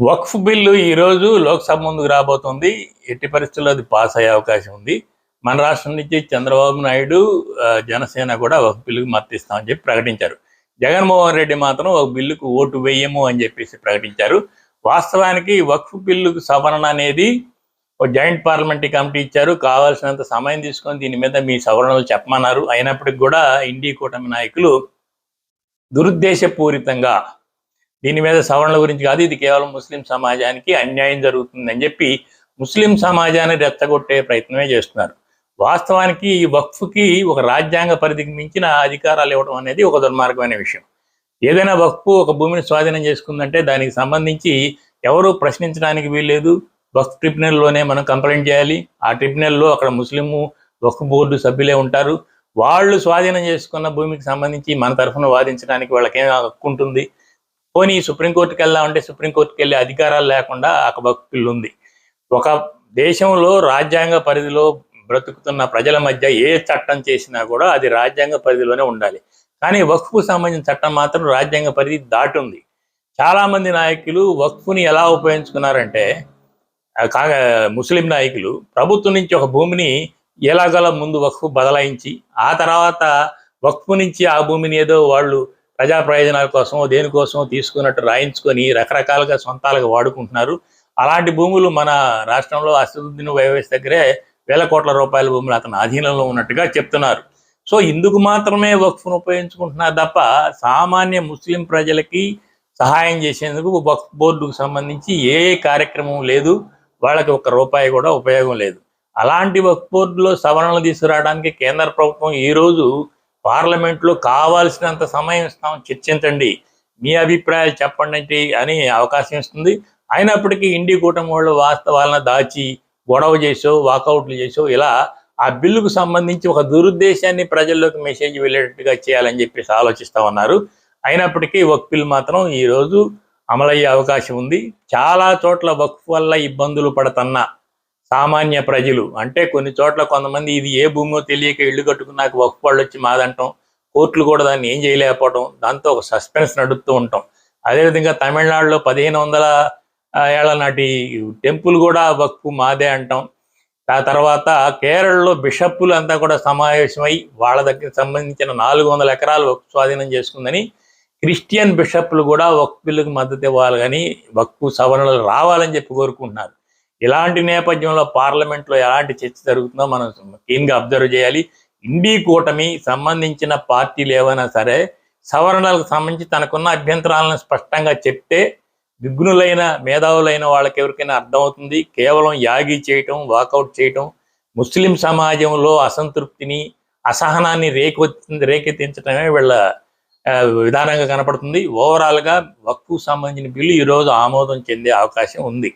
వక్ఫ్ bill ఈరోజు లోక్సభ ముందుకు రాబోతుంది. ఎట్టి పరిస్థితుల్లో అది పాస్ అయ్యే అవకాశం ఉంది. మన రాష్ట్రం నుంచి చంద్రబాబు నాయుడు జనసేన కూడా ఒక బిల్లుకు మద్దతిస్తామని చెప్పి ప్రకటించారు. జగన్మోహన్ రెడ్డి మాత్రం ఒక బిల్లుకు ఓటు వేయము అని చెప్పేసి ప్రకటించారు. వాస్తవానికి వక్ఫ్ బిల్లుకు సవరణ అనేది ఒక జాయింట్ పార్లమెంటరీ కమిటీ ఇచ్చారు. కావాల్సినంత సమయం తీసుకొని దీని మీద మీ సవరణలు చెప్పమన్నారు. అయినప్పటికీ కూడా ఇండి కూటమి నాయకులు దురుద్దేశపూరితంగా దీని మీద సవరణల గురించి కాదు ఇది కేవలం ముస్లిం సమాజానికి అన్యాయం జరుగుతుందని చెప్పి ముస్లిం సమాజాన్ని రెచ్చగొట్టే ప్రయత్నమే చేస్తున్నారు. వాస్తవానికి ఈ వక్ఫ్కి ఒక రాజ్యాంగ పరిధికి మించిన అధికారాలు ఇవ్వడం అనేది ఒక దుర్మార్గమైన విషయం. ఏదైనా వక్ఫ్ ఒక భూమిని స్వాధీనం చేసుకుందంటే దానికి సంబంధించి ఎవరు ప్రశ్నించడానికి వీల్లేదు. వక్ఫ్ ట్రిబ్యునల్లోనే మనం కంప్లైంట్ చేయాలి. ఆ ట్రిబ్యునల్లో అక్కడ ముస్లిము వక్ఫ్ బోర్డు సభ్యులే ఉంటారు. వాళ్ళు స్వాధీనం చేసుకున్న భూమికి సంబంధించి మన తరఫున వాదించడానికి వాళ్ళకేం హక్కు ఉంటుంది? పోనీ సుప్రీంకోర్టుకి వెళ్దామంటే సుప్రీంకోర్టుకి వెళ్ళే అధికారాలు లేకుండా ఒక ఉంది ఒక దేశంలో రాజ్యాంగ పరిధిలో బ్రతుకుతున్న ప్రజల మధ్య ఏ చట్టం చేసినా కూడా అది రాజ్యాంగ పరిధిలోనే ఉండాలి. కానీ వక్ఫ్కు సంబంధించిన చట్టం మాత్రం రాజ్యాంగ పరిధి దాటుంది. చాలా మంది నాయకులు వక్ఫ్ని ఎలా ఉపయోగించుకున్నారంటే కాగా ముస్లిం నాయకులు ప్రభుత్వం నుంచి ఒక భూమిని ఎలాగల ముందు వక్ఫ్ బదలాయించి ఆ తర్వాత వక్ఫ్ నుంచి ఆ భూమిని ఏదో వాళ్ళు ప్రజా ప్రయోజనాల కోసం దేనికోసం తీసుకున్నట్టు రాయించుకొని రకరకాలుగా సొంతాలుగా వాడుకుంటున్నారు. అలాంటి భూములు మన రాష్ట్రంలో అసదుద్దీన్ వైవేస్ దగ్గరే వేల కోట్ల రూపాయల భూములు అతని అధీనంలో ఉన్నట్టుగా చెప్తున్నారు. సో ఇందుకు మాత్రమే వక్ఫ్ను ఉపయోగించుకుంటున్నారు తప్ప సామాన్య ముస్లిం ప్రజలకి సహాయం చేసేందుకు వక్ఫ్ బోర్డుకు సంబంధించి ఏ కార్యక్రమం లేదు. వాళ్ళకి ఒక్క రూపాయి కూడా ఉపయోగం లేదు. అలాంటి వక్ఫ్ బోర్డులో సవరణలు తీసుకురావడానికి కేంద్ర ప్రభుత్వం ఈరోజు పార్లమెంట్లో కావాల్సినంత సమయం ఇస్తాం చర్చించండి. మీ అభిప్రాయాలు చెప్పండి అని అవకాశం ఇస్తుంది. అయినప్పటికీ ఇండి కూటమి వాళ్ళు వాస్తవాలను దాచి గొడవ చేసో వాకౌట్లు చేసో ఇలా ఆ బిల్లుకు సంబంధించి ఒక దురుద్దేశాన్ని ప్రజల్లోకి మెసేజ్ వెళ్ళేటట్టుగా చేయాలని చెప్పేసి ఆలోచిస్తా ఉన్నారు. అయినప్పటికీ వక్ బిల్ మాత్రం ఈరోజు అమలయ్యే అవకాశం ఉంది. చాలా చోట్ల వక్ఫ్ వల్ల ఇబ్బందులు పడుతున్న సామాన్య ప్రజలు. అంటే కొన్ని చోట్ల కొంతమంది ఇది ఏ భూమో తెలియక ఇల్లు కట్టుకున్నాక వక్ఫ్ వాళ్ళు వచ్చి మాదంటాం. కోర్టులు కూడా దాన్ని ఏం చేయలేకపోవడం దాంతో ఒక సస్పెన్స్ నడుపుతూ ఉంటాం. అదేవిధంగా తమిళనాడులో పదిహేను వందల ఏళ్ళ నాటి టెంపుల్ కూడా వక్ఫ్ మాదే అంటాం. ఆ తర్వాత కేరళలో బిషప్పులు అంతా కూడా సమావేశమై వాళ్ళ దగ్గర సంబంధించిన నాలుగు వందల ఎకరాలు వక్ఫ్ స్వాధీనం చేసుకుందని క్రిస్టియన్ బిషప్లు కూడా వక్ఫ్ బిల్లుకు మద్దతు ఇవ్వాలి కానీ వక్ఫ్ సవరణలు రావాలని చెప్పి కోరుకుంటున్నారు. ఇలాంటి నేపథ్యంలో పార్లమెంట్లో ఎలాంటి చర్చ జరుగుతుందో మనం క్లీన్గా అబ్జర్వ్ చేయాలి. ఇండీ కూటమి సంబంధించిన పార్టీలు ఏవైనా సరే సవరణలకు సంబంధించి తనకున్న అభ్యంతరాలను స్పష్టంగా చెప్తే విఘ్నులైన మేధావులైన వాళ్ళకి ఎవరికైనా అర్థమవుతుంది. కేవలం యాగి చేయటం వాకౌట్ చేయటం ముస్లిం సమాజంలో అసంతృప్తిని అసహనాన్ని రేకె రేకెత్తించడమే వీళ్ళ విధానంగా కనపడుతుంది. ఓవరాల్గా వక్కు సంబంధించిన బిల్లు ఈరోజు ఆమోదం చెందే అవకాశం ఉంది.